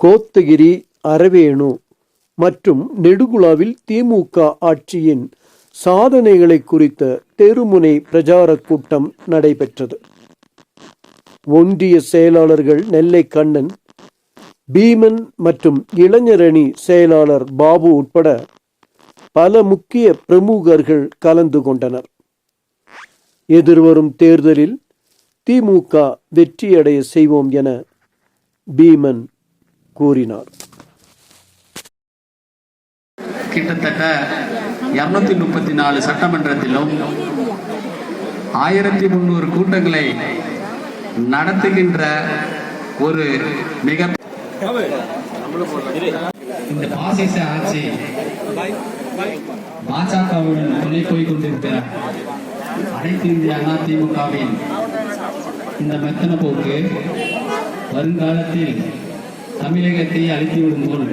கோத்தகிரி அரவேணு மற்றும் நெடுகுழாவில் திமுக ஆட்சியின் சாதனைகளை குறித்த தெருமுனை பிரச்சாரக் கூட்டம் நடைபெற்றது. ஒன்றிய செயலாளர்கள் நெல்லை கண்ணன் பீமன் மற்றும் இளைஞரணி செயலாளர் பாபு உட்பட பல முக்கிய பிரமுகர்கள் கலந்து கொண்டனர். எதிர்வரும் தேர்தலில் திமுக வெற்றியடைய செய்வோம் என பீமன் கூறினார். கிட்டத்தட்ட இருநூத்தி முப்பத்தி நாலு சட்டமன்றத்திலும் ஆயிரத்தி முந்நூறு கூட்டங்களை நடத்துகின்ற ஒரு மிக இந்த பாசிச ஆட்சி பாஜகவுடன் துணை போய் கொண்டிருக்கிற அனைத்து இந்திய அதிமுகவின் இந்த மெத்தன போக்கு வருங்காலத்தில் தமிழகத்தை அழித்துவிடும் போல்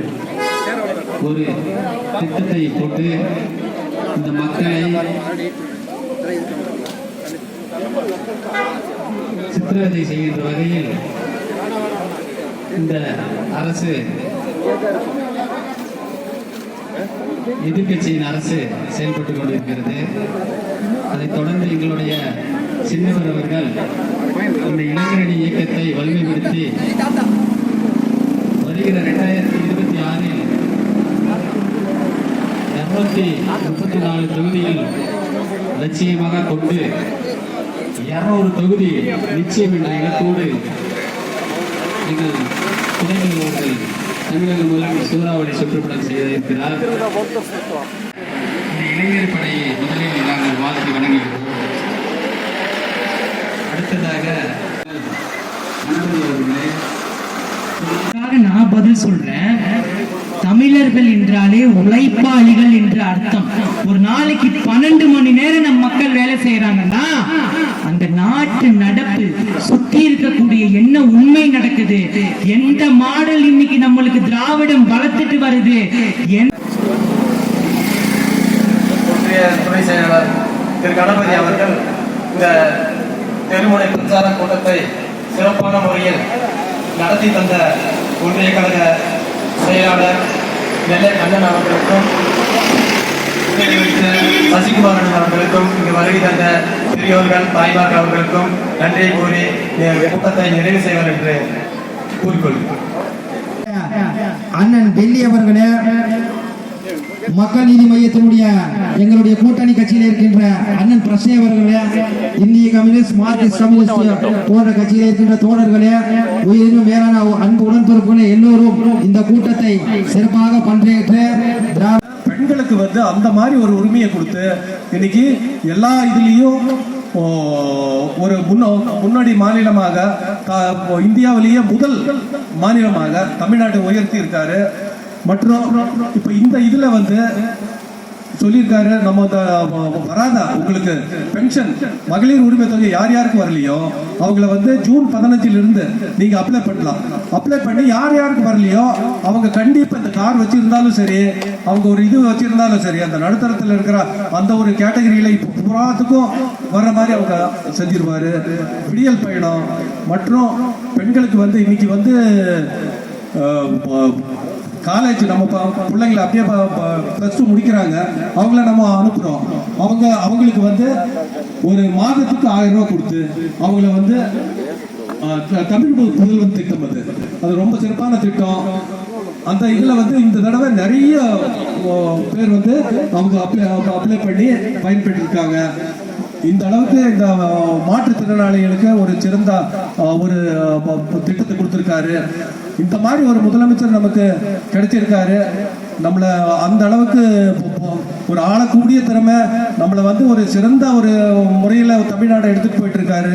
ஒரு திட்டத்தை போட்டு இந்த மக்களை சித்திரவதை செய்கின்ற வகையில் இந்த அரசு எதிர்க்கட்சியின் அரசு செயல்பட்டுக் கொண்டிருக்கிறது. அதைத் தொடர்ந்து எங்களுடைய சின்னவர் அவர்கள் அந்த இளைஞரணி இயக்கத்தை வலிமைப்படுத்தி வருகிற ரெண்டாயிரத்தி இருபத்தி ஆறில் இருநூத்தி முப்பத்தி நாலு தொகுதியில் லட்சியமாக கொண்டு இரநூறு தொகுதி நிச்சயம் என்ற இலக்கோடு நீங்கள் துணைகள் அவர்கள் தமிழக முதலமைச்சர் சூறாவளி சுற்றுப்படம் செய்திருக்கிறார். இளைஞர் நான் பதில் சொல்றேன். தமிழர்கள் என்றாலே உழைப்பாளிகள் என்று அர்த்தம். ஒரு நாளைக்கு பன்னெண்டு மணி நேரம் நம் மக்கள் வேலை செய்யறாங்கன்னா அந்த நாட்டு நடப்பு சுத்தி இருக்கக்கூடிய என்ன உண்மை நடக்குது? எந்த மாடல் இன்னைக்கு நம்மளுக்கு திராவிடம் வளர்த்துட்டு வருது? துணை செயலாளர் திரு கணபதி அவர்கள் இந்த தெருமுனை பிரச்சார கூட்டத்தை சிறப்பான முறையில் நடத்தி தந்த ஒன்றிய கழக செயலாளர் நெல்லை கண்ணன் அவர்களுக்கும் முன்னணி வைத்த சசிகுமாரன் அவர்களுக்கும் இங்கு வருகை தந்த பெரியோர்கள் தாய்மார்கள் அவர்களுக்கும் நன்றியை கூறி கூட்டத்தை நிறைவு செய்வார் என்று கூறிக்கொள்கிறேன். அண்ணன் டெல்லி அவர்களே மக்கள் நீதி மையத்தினுடைய எங்களுடைய கூட்டணி கட்சியில் இருக்கின்ற அண்ணன் பிரசே அவர்களே இந்திய கம்யூனிஸ்ட் மார்க்சிஸ்ட் கம்யூனிஸ்ட் போன்ற கட்சியில் இருக்கின்ற தோழர்களே உயிரினும் மேலான அன்பு உடன்பிறப்புகளை எல்லோரும் இந்த கூட்டத்தை சிறப்பாக பங்கேற்று பெண்களுக்கு வந்து அந்த மாதிரி ஒரு உரிமையை கொடுத்து இன்னைக்கு எல்லா இதுலேயும் ஒரு முன்னோ முன்னாடி மாநிலமாக இப்போ இந்தியாவிலேயே முதல் மாநிலமாக தமிழ்நாட்டை உயர்த்தி இருக்காரு. மற்றும் இப்போ இந்த இதுல வந்து சொல்லியிருக்காரு நம்ம வராதா உங்களுக்கு பென்ஷன் மகளிர் உரிமை தொகை யார் யாருக்கு வரலையோ அவங்கள வந்து ஜூன் பதினஞ்சுல இருந்து நீங்க அப்ளை பண்ணலாம். அப்ளை பண்ணி யார் யாருக்கு வரலையோ அவங்க கண்டிப்பா இந்த கார் வச்சிருந்தாலும் சரி அவங்க ஒரு இது வச்சிருந்தாலும் சரி அந்த நடுத்தரத்தில் இருக்கிற அந்த ஒரு கேட்டகரியில இப்போ புறாத்துக்கும் வர்ற மாதிரி அவங்க செஞ்சிருவாரு. விடியல் பயணம் மற்றும் பெண்களுக்கு வந்து இன்னைக்கு வந்து காலேஜ் நம்ம ப- பிள்ளைங்களை அப்படியே ப்ளஸ் டூ முடிக்கிறாங்க. அவங்கள நம்ம அனுப்புகிறோம் அவங்க அவங்களுக்கு வந்து ஒரு மாதத்துக்கு ஆயிரம் ரூபா கொடுத்து அவங்கள வந்து த- தமிழ் முதல்வர் திட்டம் அது. அது ரொம்ப சிறப்பான திட்டம். அந்த இதில் வந்து இந்த தடவை நிறைய பேர் வந்து அவங்க அப்ளை அப்ளை பண்ணி பயன்பெற்றிருக்காங்க. இந்த அளவுக்கு இந்த மாற்றுத்திறனாளிகளுக்கு ஒரு சிறந்த ஒரு திட்டத்தை கொடுத்துருக்காரு. இந்த மாதிரி ஒரு முதலமைச்சர் நமக்கு கிடைச்சிருக்காரு. நம்மளை அந்த அளவுக்கு ஒரு ஆளக்கூடிய திறமை நம்மளை வந்து ஒரு சிறந்த ஒரு முறையில் தமிழ்நாடை எடுத்துகிட்டு போயிட்டு இருக்காரு.